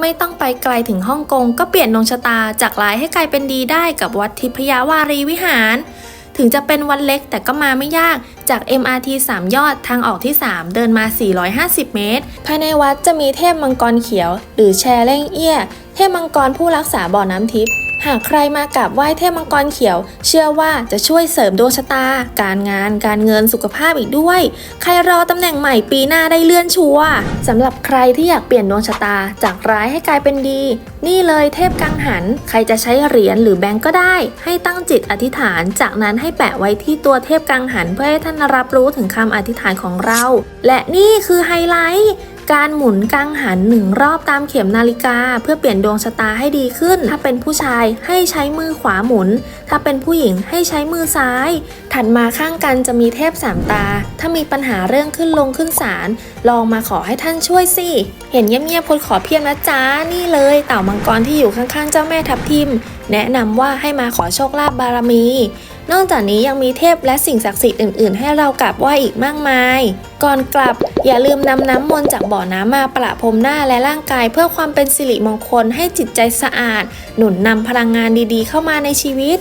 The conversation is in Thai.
ไม่ต้องไปไกลถึงฮ่องกงก็เปลี่ยนดวงชะตาจากร้ายให้กลายเป็นดีได้กับวัดทิพยาวารีวิหาร ถึงจะเป็นวันเล็กแต่ก็มาไม่ยากจาก MRT 3 ยอดทางออกที่ 3 เดินมา 450 เมตร ภายในวัดจะมีเทพมังกรเขียว หรือแชเล่งเอี้ย เทพมังกรผู้รักษาบ่อน้ำทิพย์ หากใครมากราบไหว้เทพมังกรเขียว เชื่อว่าจะช่วยเสริมดวงชะตา การงาน การเงินสุขภาพอีกด้วย ใครรอตำแหน่งใหม่ปีหน้าได้เลื่อนชัวร์สำหรับใครที่อยากเปลี่ยนดวงชะตาจากร้ายให้กลายเป็นดี นี่เลยเทพกังหัน ใครจะใช้เหรียญหรือแบงก์ก็ได้ ให้ตั้งจิตอธิษฐาน จากนั้นให้แปะไว้ที่ตัวเทพกังหันเพื่อให้ท่านรับรู้ถึงคำอธิษฐานของเรา และนี่คือไฮไลท์ การหมุนกังหันหนึ่งรอบตามเข็มนาฬิกา เพื่อเปลี่ยนดวงชะตาให้ดีขึ้น ถ้าเป็นผู้ชายให้ใช้มือขวาหมุน ถ้าเป็นผู้หญิงให้ใช้มือซ้าย ถัดมาข้างกันจะมีเทพสามตา ถ้ามีปัญหาเรื่องขึ้นลงขึ้นศาลลองมาขอให้ท่านช่วยสิเห็นเงียบๆพลขอเพียงนะจ๊ะนี่เลยเต่ามังกรที่อยู่ข้างๆ เจ้าแม่ทับทิม แนะนำว่าให้มาขอโชคลาภบารมี นอกจากนี้ยังมีเทพและสิ่งศักดิ์สิทธิ์อื่น ๆ ให้เรากราบไหว้อีกมากมาย ก่อนกลับอย่าลืมนำน้ำมนต์จากบ่อน้ำมาประพรมหน้าและร่างกาย เพื่อความเป็นสิริมงคลให้จิตใจสะอาด หนุนนำพลังงานดีๆ เข้ามาในชีวิต